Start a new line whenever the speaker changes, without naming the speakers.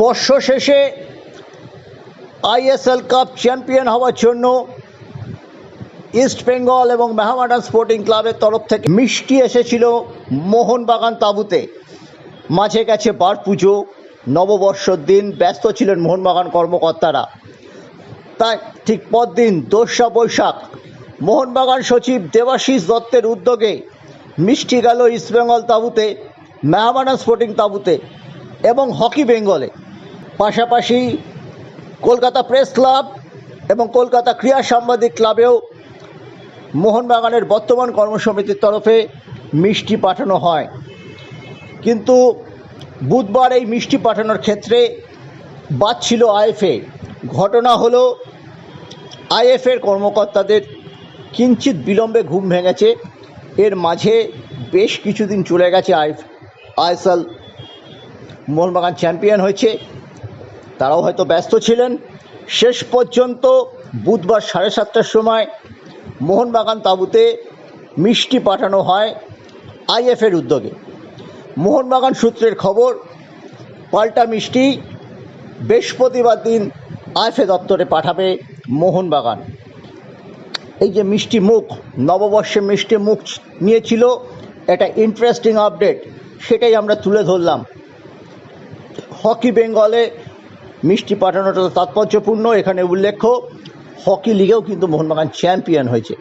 বর্ষ শেষে ISL cup champion হওয়ার জন্য ইস্ট বেঙ্গল এবং মেহামাডান স্পোর্টিং ক্লাবের তরফ থেকে মিষ্টি এসেছিল মোহনবাগান তাঁবুতে। মাঝে গেছে বার পুজো নববর্ষর দিন ব্যস্ত ছিলেন মোহনবাগান কর্মকর্তারা। তাই ঠিক পরদিন দোসরা বৈশাখ মোহনবাগান সচিব দেবাশিস দত্তের উদ্যোগে মিষ্টি গেল ইস্টবেঙ্গল তাঁবুতে, মেহামাডান স্পোর্টিং তাঁবুতে। এবং হকি বেঙ্গলে। পাশাপাশি কলকাতা প্রেস ক্লাব এবং কলকাতা ক্রীড়া সাংবাদিক ক্লাবেও মোহনবাগানের বর্তমান কর্মসমিতির তরফে মিষ্টি পাঠানো হয়। কিন্তু বুধবার এই মিষ্টি পাঠানোর ক্ষেত্রে বাদ ছিল আইএফএ। ঘটনা হলো আইএফের কর্মকর্তাদের কিঞ্চিত বিলম্বে ঘুম ভেঙেছে। এর মাঝে বেশ কিছুদিন চলে গেছে আইফ আইএসএল মোহনবাগান চ্যাম্পিয়ন হয়েছে। তারাও হয়তো ব্যস্ত ছিলেন। শেষ পর্যন্ত বুধবার সাড়ে সাতটার সময় মোহনবাগান তাঁবুতে মিষ্টি পাঠানো হয় আইএফের উদ্যোগে। মোহনবাগান সূত্রের খবর, পাল্টা মিষ্টি বৃহস্পতিবার দিন আইএফএ দপ্তরে পাঠাবে মোহনবাগান। এই যে মিষ্টি মুখ নববর্ষে মিষ্টি মুখ নিয়েছিল, এটা ইন্টারেস্টিং আপডেট সেটাই আমরা তুলে ধরলাম। হকি বেঙ্গলে মিষ্টি পাঠানোটা তাৎপর্যপূর্ণ এখানে উল্লেখ্য হকি লিগেও কিন্তু মোহনবাগান চ্যাম্পিয়ন হয়েছে।